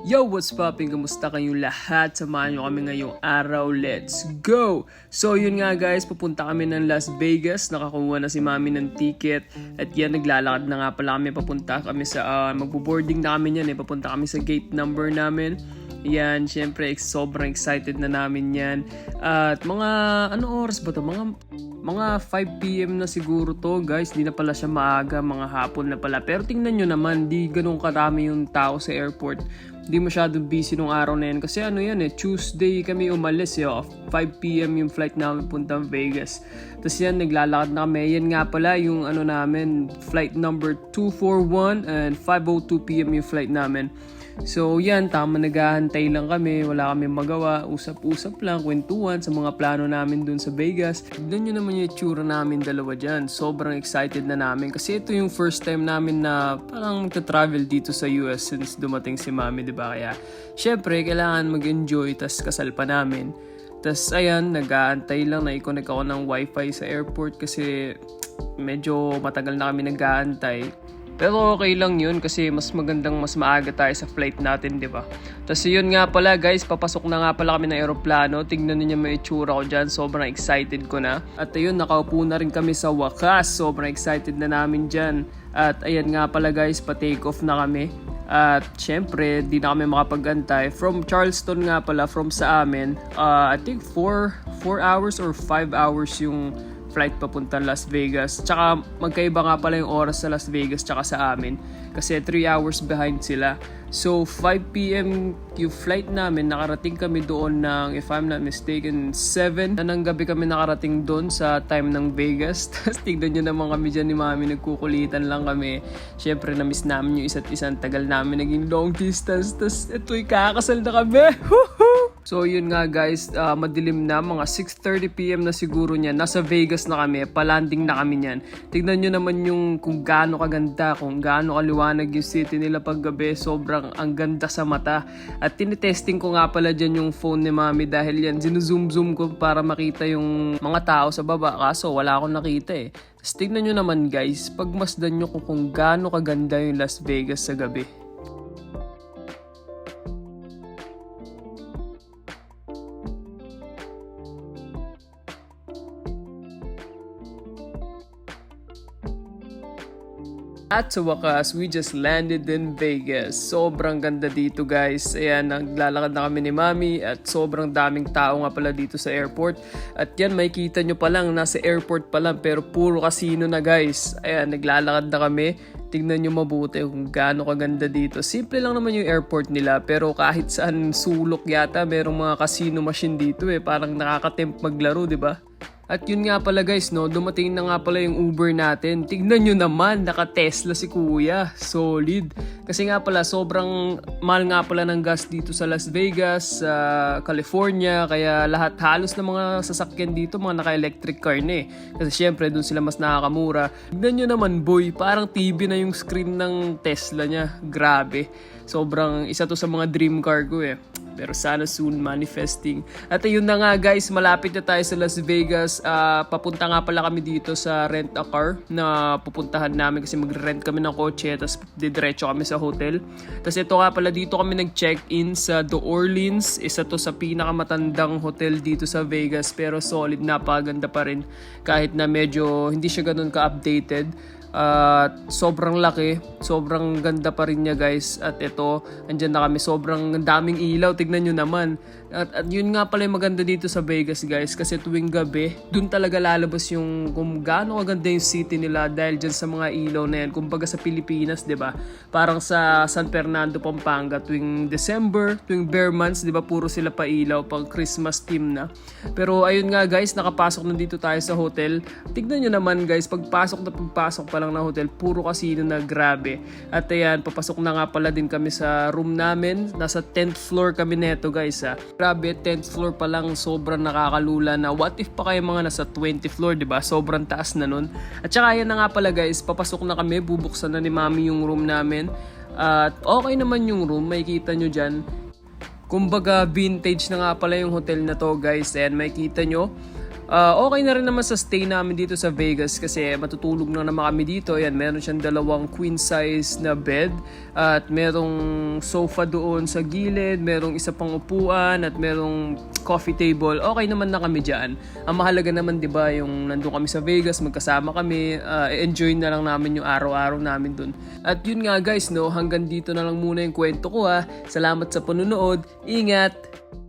Yo, what's poppin'? Kamusta kayong lahat? Samahan nyo kami ngayong araw. Let's go! So, yun nga guys, pupunta kami ng Las Vegas. Nakakuha na si mami ng ticket. At yan, naglalakad na nga pala kami. Papunta kami sa, uh, magbo-boarding na kami yan eh. Papunta kami sa gate number namin. Yan, syempre, sobrang excited na namin yan. At mga, ano oras ba to? Mga, mga 5pm na siguro to, guys. Di na pala siya maaga, mga hapon na pala. Pero tingnan nyo naman, di ganun karami yung tao sa airport. Di masyadong busy nung araw na yan. Kasi ano yan eh, Tuesday kami umalis eh. 5pm yung flight namin puntang Vegas. Tapos yan, naglalakad na kami. Yan nga pala yung ano namin, flight number 241 and 5.02pm yung flight namin. So yan, tama naghahantay lang kami, wala kami magawa, usap-usap lang, kwentuhan sa mga plano namin dun sa Vegas. Tignan nyo naman yung itsura namin dalawa dyan. Sobrang excited na namin kasi ito yung first time namin na parang magta-travel dito sa US since dumating si Mami, di ba? Kaya syempre, kailangan mag-enjoy, tas kasal pa namin. Tas ayan, nag-aantay lang, na-connect ako ng wifi sa airport kasi medyo matagal na kami nag-aantay. Pero okay lang yun kasi mas magandang mas maaga tayo sa flight natin, di ba? Tapos yun nga pala guys, papasok na nga pala kami ng aeroplano. Tingnan niyo may itsura ko dyan. Sobrang excited ko na. At ayun, nakaupo na rin kami sa wakas. Sobrang excited na namin dyan. At ayan nga pala guys, pa-take off na kami. At syempre, di na kami makapag-antay. From Charleston nga pala, from sa amin, uh, I think 4 4 hours or 5 hours yung flight papunta Las Vegas. Tsaka magkaiba nga pala yung oras sa Las Vegas tsaka sa amin. Kasi 3 hours behind sila. So 5pm yung flight namin, nakarating kami doon ng, if I'm not mistaken, 7 na ng gabi kami nakarating doon sa time ng Vegas. Tapos tignan nyo naman kami dyan ni Mami, nagkukulitan lang kami. Siyempre, na-miss namin yung isa't isang tagal namin naging long distance. Tapos ito'y kakasal na kami. Woohoo! So yun nga guys, uh, madilim na, mga 6.30pm na siguro niya. Nasa Vegas na kami, palanding na kami niyan. Tignan nyo naman yung kung gaano kaganda, kung gaano kaliwanag yung city nila paggabi. Sobrang ang ganda sa mata. At tinitesting ko nga pala dyan yung phone ni mami dahil yan, zinuzoom-zoom ko para makita yung mga tao sa baba. Kaso wala akong nakita eh. Tapos tignan nyo naman guys, pagmasdan nyo kung, kung gaano kaganda yung Las Vegas sa gabi. At sa wakas, we just landed in Vegas. Sobrang ganda dito guys. Ayan, naglalakad na kami ni Mami at sobrang daming tao nga pala dito sa airport. At yan, makikita nyo pa lang, nasa airport pa lang pero puro casino na guys. Ayan, naglalakad na kami. Tingnan nyo mabuti kung gaano kaganda dito. Simple lang naman yung airport nila pero kahit saan sulok yata merong mga casino machine dito eh. Parang nakakatempt maglaro, di ba? At yun nga pala guys, no, dumating na nga pala yung Uber natin. Tignan nyo naman, naka-Tesla si kuya. Solid. Kasi nga pala, sobrang mahal nga pala ng gas dito sa Las Vegas, sa California. Kaya lahat halos ng mga sasakyan dito, mga naka-electric car na eh. Kasi syempre, dun sila mas nakakamura. Tignan nyo naman boy, parang TV na yung screen ng Tesla niya. Grabe. Sobrang isa to sa mga dream car ko eh. Pero sana soon manifesting. At ayun na nga guys, malapit na tayo sa Las Vegas. Uh, papunta nga pala kami dito sa rent a car na pupuntahan namin kasi magre-rent kami ng kotse tapos didiretso kami sa hotel. Tapos ito nga pala dito kami nag-check-in sa The Orleans. Isa to sa pinakamatandang hotel dito sa Vegas pero solid, napaganda pa rin kahit na medyo hindi siya ganun ka-updated. At uh, sobrang laki, sobrang ganda pa rin niya guys. At ito, andyan na kami, sobrang daming ilaw. Tignan nyo naman. At, at yun nga pala yung maganda dito sa Vegas guys. Kasi tuwing gabi, dun talaga lalabas yung kung gaano kaganda yung city nila dahil dyan sa mga ilaw na yan. Kumbaga sa Pilipinas, di ba? Parang sa San Fernando, Pampanga, tuwing December, tuwing bare months, di ba? Puro sila pa ilaw, pang Christmas team na. Pero ayun nga guys, nakapasok na dito tayo sa hotel. Tignan nyo naman guys, pagpasok na pagpasok pa lang ng hotel, puro casino na grabe. At ayan, papasok na nga pala din kami sa room namin. Nasa 10th floor kami neto guys ha. Grabe, 10th floor pa lang sobrang nakakalula na what if pa kayo mga nasa 20th floor, 'di ba? Sobrang taas na nun. At saka yan na nga pala guys, papasok na kami, bubuksan na ni Mami yung room namin. At okay naman yung room, makikita nyo dyan. Kumbaga vintage na nga pala yung hotel na to guys. Ayan, makikita nyo Ah, okay na rin naman sa stay namin dito sa Vegas kasi matutulog na naman kami dito. Ayan, meron siyang dalawang queen size na bed at merong sofa doon sa gilid, merong isa pang upuan at merong coffee table. Okay naman na kami dyan. Ang mahalaga naman 'di ba yung nandun kami sa Vegas, magkasama kami, ah, enjoy na lang namin yung araw-araw namin dun. At yun nga guys, no, hanggang dito na lang muna yung kwento ko ha. Salamat sa panonood. Ingat!